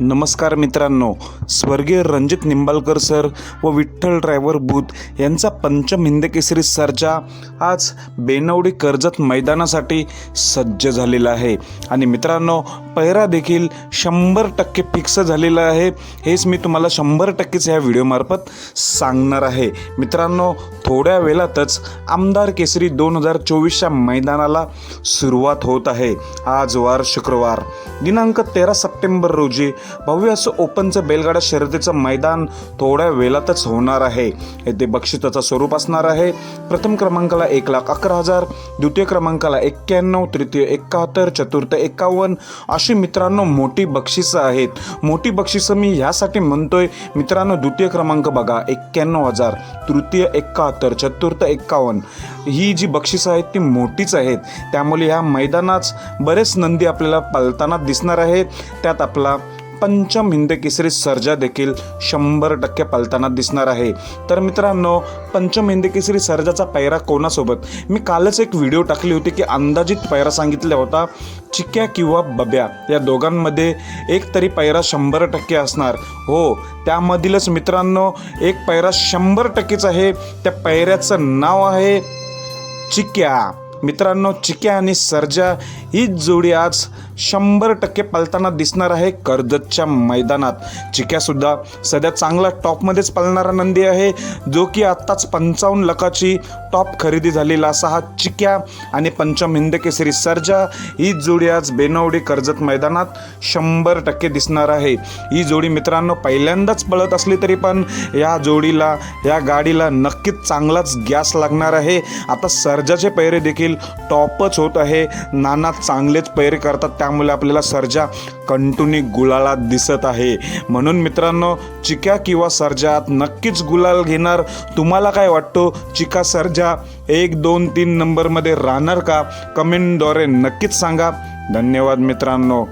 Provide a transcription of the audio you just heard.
नमस्कार मित्रांनो. स्वर्गीय रणजित निंबाळकर सर व विठ्ठल ड्रायव्हर बूथ यांचा पंचम हिंद केसरी आज बेनवडी कर्जत मैदानासाठी सज्ज झालेला आहे. आणि मित्रांनो पैरा देखील शंभर टक्के फिक्स झालेला आहे. हेच मी तुम्हाला शंभर टक्केच ह्या व्हिडिओमार्फत सांगणार आहे. मित्रांनो थोड्या वेळातच आमदार केसरी दोन हजार चोवीसच्या मैदानाला सुरुवात होत आहे. आज वार शुक्रवार. दिनांक तेरा सप्टेंबर रोजी भव्य असं ओपनचं बैलगाडा शर्यतीचं मैदान थोड्या वेळातच होणार आहे. येथे बक्षिसाचं स्वरूप असणार आहे. प्रथम क्रमांकाला एक लाख अकरा हजार द्वितीय क्रमांकाला एक्क्याण्णव तृतीय एकाहत्तर चतुर्थ एकावन्न अशी मित्रांनो मोठी बक्षिसं आहेत. मोठी बक्षिसं मी ह्यासाठी म्हणतोय मित्रांनो द्वितीय क्रमांक बघा एक्क्याण्णव हजार तृतीय एकाहत्तर चतुर्थ एक्कावन्न ही जी बक्षिसं आहेत ती मोठीच आहेत. त्यामुळे ह्या मैदानात बरेच नंदी आपल्याला पालताना दिसणार आहेत. त्यात आपला पंचम हिंद केसरी सर्जा देखील शंभर टक्के पलताना दिसणार आहे. तर मित्रांनो पंचम हिंद केसरी सर्जाचा पैरा कोणासोबत? मी कालच एक व्हिडिओ टाकली होती की अंदाजित पैरा सांगितला होता चिक्या किंवा बब्या. या दोघांमध्ये एक तरी पैरा शंभर टक्के असणार. हो त्यामधीलच मित्रांनो एक पैरा शंभर टक्केच आहे. त्या पैऱ्याचं नाव आहे चिक्या मित्रांनो चिक्या आणि सर्जा हीच जोडी आज शंभर टक्के पलताना दिसणार आहे कर्जतच्या मैदानात. चिक्यासुद्धा सध्या चांगला टॉपमध्येच पालणारा नंदी आहे जो की आत्ताच पंचावन्न लाखाची टॉप खरेदी झालेला असा हा चिक्या आणि पंचम हिंद केसरी सर्जा. ही जोडी आज बेनवडी कर्जत मैदानात शंभर टक्के दिसणार आहे. ही जोडी मित्रांनो पहिल्यांदाच पळत असली तरी पण या जोडीला या गाडीला नक्कीच चांगलाच गॅस लागणार आहे. आता सर्जाचे पैरे देखील टॉपच होत आहे. नाना चांगलेच पैरे करतात. त्या त्यामुळे आपल्याला सर्जा कंटिन्यू गुलालात दिसत आहे. म्हणून मित्रांनो चिक्या किंवा सर्जात नक्कीच गुलाल घेणार. तुम्हाला काय वाटतो? चिका सर्जा एक दोन तीन नंबरमध्ये राहणार का? कमेंटद्वारे नक्कीच सांगा. धन्यवाद मित्रांनो.